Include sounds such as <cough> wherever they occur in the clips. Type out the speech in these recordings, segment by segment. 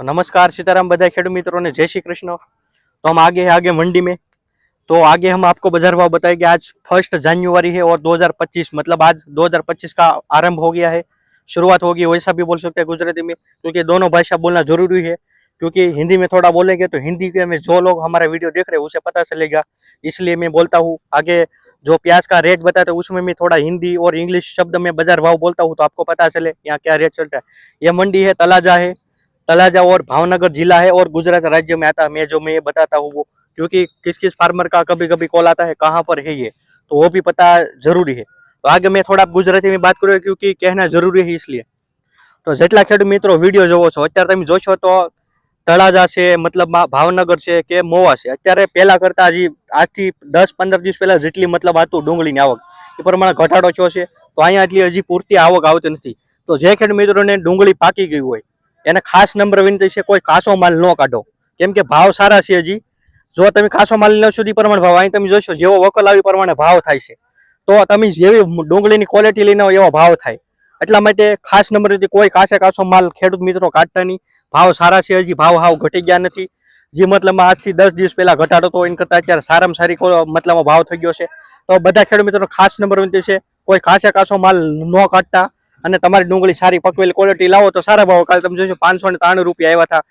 तो नमस्कार सीताराम बधाई खेड मित्रों ने जय श्री कृष्ण तो हम आगे हैं आगे मंडी में तो आगे हम आपको बाज़ार भाव बताएँगे आज फ़र्स्ट जनवरी है और 2025 मतलब आज 2025 का आरंभ हो गया है शुरुआत होगी वैसा भी बोल सकते हैं गुजराती में क्योंकि दोनों भाषा बोलना ज़रूरी है क्योंकि हिंदी में थोड़ा बोलेंगे तो हिंदी के में जो लोग हमारा वीडियो देख रहे हैं उसे पता चलेगा इसलिए मैं बोलता हूँ आगे जो प्याज का रेट बताते उसमें मैं थोड़ा हिंदी और इंग्लिश शब्द में बाज़ार भाव बोलता हूँ तो आपको पता चले यहाँ क्या रेट चलता है यह मंडी है तलाजा है तलाजा और भावनगर जिला है और गुजरात राज्य में आता है मैं जो मैं ये बताता हूँ वो क्योंकि किस किस फार्मर का कभी कभी कॉल आता है कहाँ पर है ये तो वो भी पता जरूरी है तो आगे मैं थोड़ा ગુજરાતી में बात करूँ क्योंकि कहना जरूरी है इसलिए તો જેટલા ખેડૂત મિત્રો વિડીયો જોવો છો અત્યારે તમે જોશો તો તળાજા છે મતલબ ભાવનગર છે કે મોવા છે અત્યારે પહેલા કરતા હજી આજથી દસ પંદર દિવસ પહેલા જેટલી મતલબ હતું ડુંગળીની આવક એ પ્રમાણે ઘટાડો થયો છે તો અહીંયા એટલી હજી પૂરતી આવક આવતી નથી તો જે ખેડૂત મિત્રોને ડુંગળી પાકી ગઈ હોય એને ખાસ નંબર વિનંતી છે, કોઈ કાચો માલ ન કાઢો. કેમ કે ભાવ સારા છે હજી. જો તમે કાચો માલ લેશો સુધી પ્રમાણે ભાવ, અહીં તમે જોશો, જેવો વકલ આવી પ્રમાણે ભાવ થાય છે. તો તમે જેવી ડુંગળીની ક્વોલિટી લઈને એવો ભાવ થાય. એટલા માટે ખાસ નંબર કોઈ કાચે કાચો માલ ખેડૂત મિત્રો કાઢતા નહીં. ભાવ સારા છે હજી, ભાવ હાવ ઘટી ગયા નથી. જે મતલબમાં આજથી દસ દિવસ પહેલાં ઘટાડો તો એના કરતાં અત્યારે સારામાં સારી મતલબમાં ભાવ થઈ ગયો છે. તો બધા ખેડૂત મિત્રો ખાસ નંબર વિનંતી છે, કોઈ કાચે કાચો માલ ન કાઢતા. અને તમારી ડુંગળી સારી પકવેલી ક્વોલિટી લાવો તો સારા ભાવ. કાલે તમે જોશો પાંચસો ને ત્રાણું રૂપિયા આવ્યા હતા.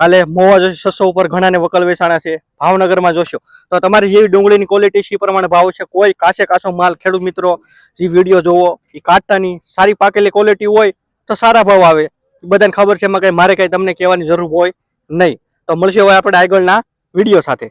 કાલે મોવા જોશો છસો ઉપર ઘણાને વકલ વેચાણા છે. ભાવનગરમાં જોશો. તો તમારી જેવી ડુંગળીની ક્વોલિટી છે પ્રમાણે ભાવ છે. કોઈ કાચે કાસો માલ ખેડૂત મિત્રો, જે વીડિયો જોવો, એ કાઢતાની સારી પાકેલી ક્વોલિટી હોય તો સારા ભાવ આવે. બધાને ખબર છે એમાં કંઈ મારે કંઈ તમને કહેવાની જરૂર હોય નહીં. તો મળશે હવે આપણે આગળના વીડિયો સાથે.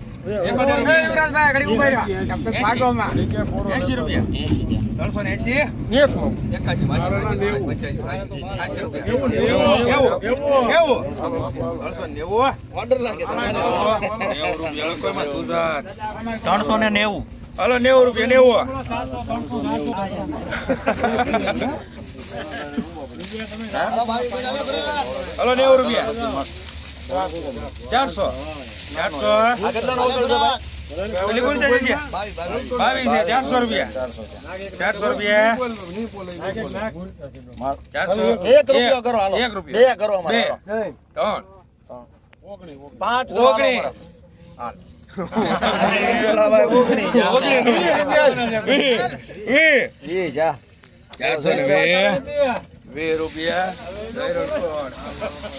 ત્રણસો ને નેવું. હલો નેવું રૂપિયા નેવું. હલો નેવું રૂપિયા. ચારસો. ચારસો. રૂપિયા. ચારસો રૂપિયા. ચારસો. એક રૂપિયા કરો એક રૂપિયા. બે કરો બે. ત્રણ. પાંચ ઓગણી.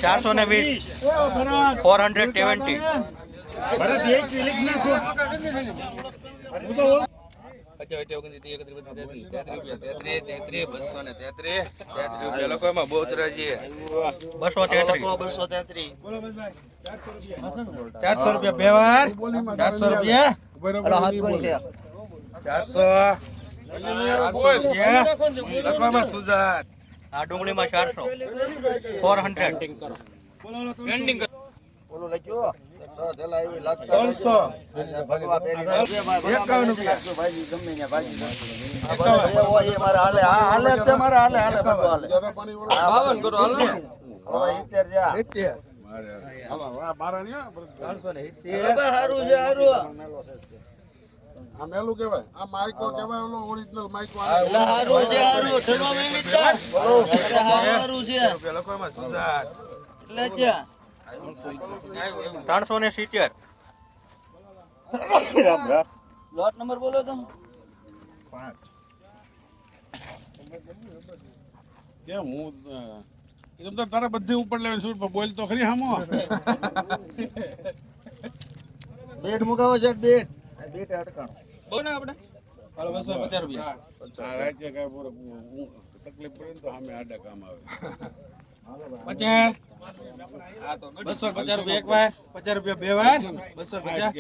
ચારસો ને વીસ. ફોર હંડ્રેડ ચારસો ને વીસ ફોર હંડ્રેડ સેવન્ટી બસો તેત્રીસ. ચારસો રૂપિયા. બે વાર. ચારસો રૂપિયા. ચારસો. લખવામાં સુજાત. આ ડુંગળીમાં ચારસો. ફોર હંડ્રેડ રૂપિયા કરો. ને આ મેલું કેવાય આ માઇકો કેવાય ઓલો ઓરિજિનલ માઇકો રૂપિયા. લખવામાં સુજાત ત્રણસો ને સિત્તેર. લોટ નંબર બોલો તો. કે હું એકદમ તો તારા બધી ઉપર લેવાની પણ બોલ તો ખરી હામો. બેટ મુકાવો છે બેટ. બેટ અટકાણો. બોલો ને આપણે. હાલો બસો પચાસ રૂપિયા. રાજ્ય કાંઈ તકલીફ પડે ને તો સામે આડા કામ આવે. પચાસ. બસો પચાસ રૂપિયા એક વાર. પચાસ રૂપિયા બે વાર. બસો પચાસ.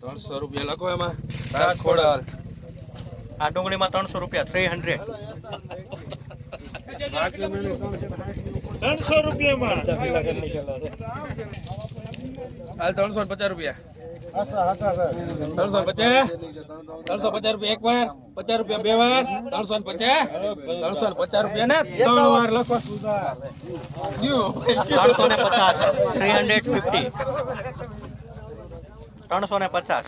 ત્રણસો રૂપિયા લખો એમાં. આ ડુંગળીમાં ત્રણસો રૂપિયા થ્રી હંડ્રેડ ત્રણસો રૂપિયામાં. હાલ ત્રણસો પચાસ રૂપિયા. ત્રણસો પચાસ. ત્રણસો પચાસ રૂપિયા એક વાર. પચાસ રૂપિયા બે વાર. ત્રણસો ને પચાસ. ત્રણસો ને પચાસ રૂપિયા ને ત્રણ વાર લખો. ત્રણસો ને પચાસ. થ્રી હંડ્રેડ ફિફ્ટી ત્રણસો ને પચાસ.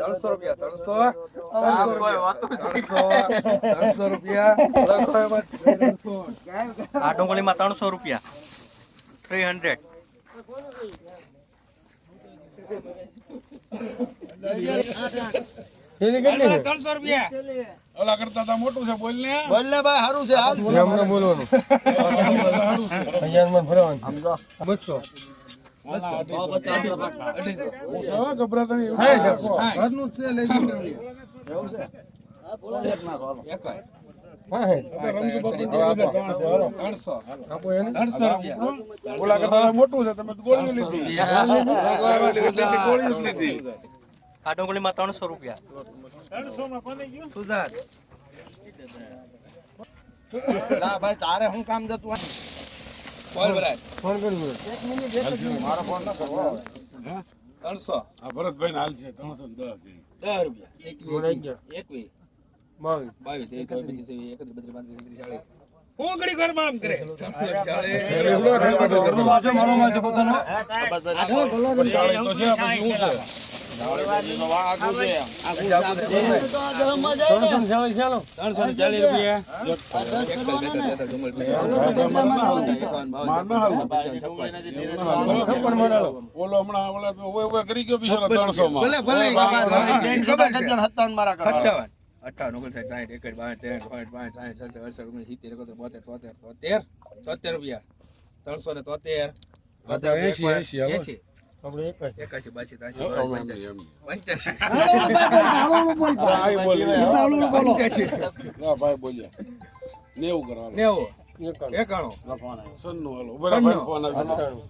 ત્રણસો રૂપિયા. ત્રણસો રૂપિયા આ ડુંગળીમાં ત્રણસો રૂપિયા. થ્રી હંડ્રેડ રૂપિયા. ઓલા કરતા તા મોટું છે બોલ ને. બોલ ને ભાઈ સારું છે હાલ. હા, બોલવાનું નહીં. છે મોટું છે તમે ગોળી લીધી. ગોળી જ લીધી. આ ડુંગળીમાં ત્રણસો રૂપિયા સુધાર ના ભાઈ તારે શું કામ જતું? બોલ ભરાય મારો ફોન ન કરવો ત્રણસો આ ભરતભાઈ હાલ છે ત્રણસો દસ દસ રૂપિયા એકવીસ બાવીસ એક એકત્રીસ બત્રીસ પાંત્રીસ ચાલીસ ઘરમાં આમ કરે માર તો અઠાવન ઓગણસાઠ સાઠ એકડ બાર તેર પાંચ પાંચ સાઠ ઓગણીસ સિત્તેર તોતેર તોતેર તોતેર રૂપિયા ત્રણસો ને તોતેર એસી આપણે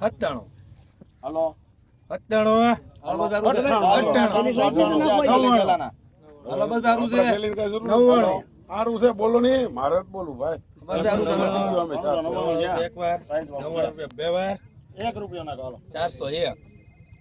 સત્તાણું. હલો. સત્તાણું. સારું છે બોલો નહીં મારે બોલું ભાઈ. એક વાર. રૂપિયા. બે વાર. એક રૂપિયા ચારસો એક.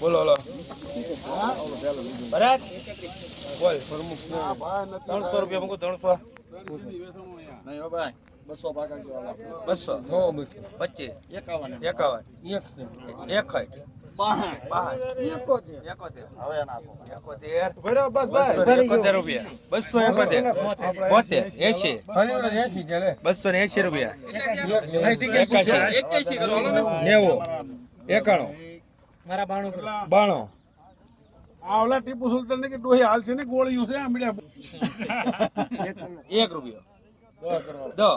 બોલો બોલો. ભરત બોલ. ત્રણસો રૂપિયા મૂકું ત્રણસો. નહીં હો ભાઈ બસો. બસો પચીસ એકાવન એકાવન એકસઠ બસો ને રૂપિયા. બસો એકોતેર. બોતેર. એસી બસો ને એસી રૂપિયા. એકાણું. મારા બાણો બાણો. આવલા ટીપુ સુલતાન ને કે ડોહી હાલ છે ને ગોળીયું છે આમડ્યા <laughs> એક રૂપિયો. દસ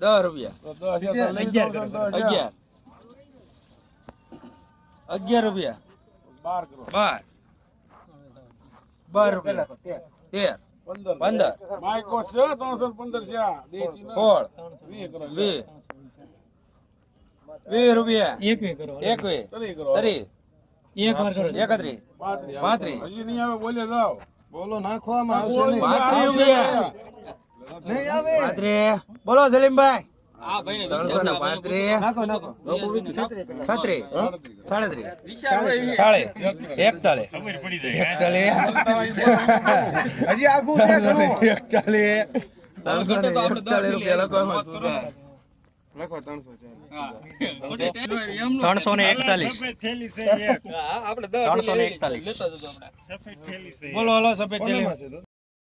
દસ રૂપિયા. અગિયાર અગિયાર. રૂપિયા. બાર કરો. બાર. બાર રૂપિયા. તેર. પંદર. પંદર. માઇકો છે ત્રણસો પંદર છે આ. દેશી રૂપિયા. એકવી વીસ કરો. એકવી તરી એક વાર કરો. પાંત્રીસ. પાંત્રીસ. હજી નહીં આવે બોલે જાઓ. બોલો નાખવામાં આવશે. પાંત્રીસ રૂપિયા. નહીં. આવે. પાંત્રી બોલો સલીમભાઈ ત્રણસો ને પાંત્રીસ. છત્રીસ. સાડત્રીસ. સાડે. એકતાલીસ ખબર પડી જાય. એકતાલીસ હજી આખું છે ખરું. એકતાલીસ ત્રણસો ને એકતાલીસ રૂપિયા લખવામાં છે? ત્રણસો ને એકતાલીસ. ત્રણસો ને એકતાલીસ. બોલો હલો સફેદ થેલી.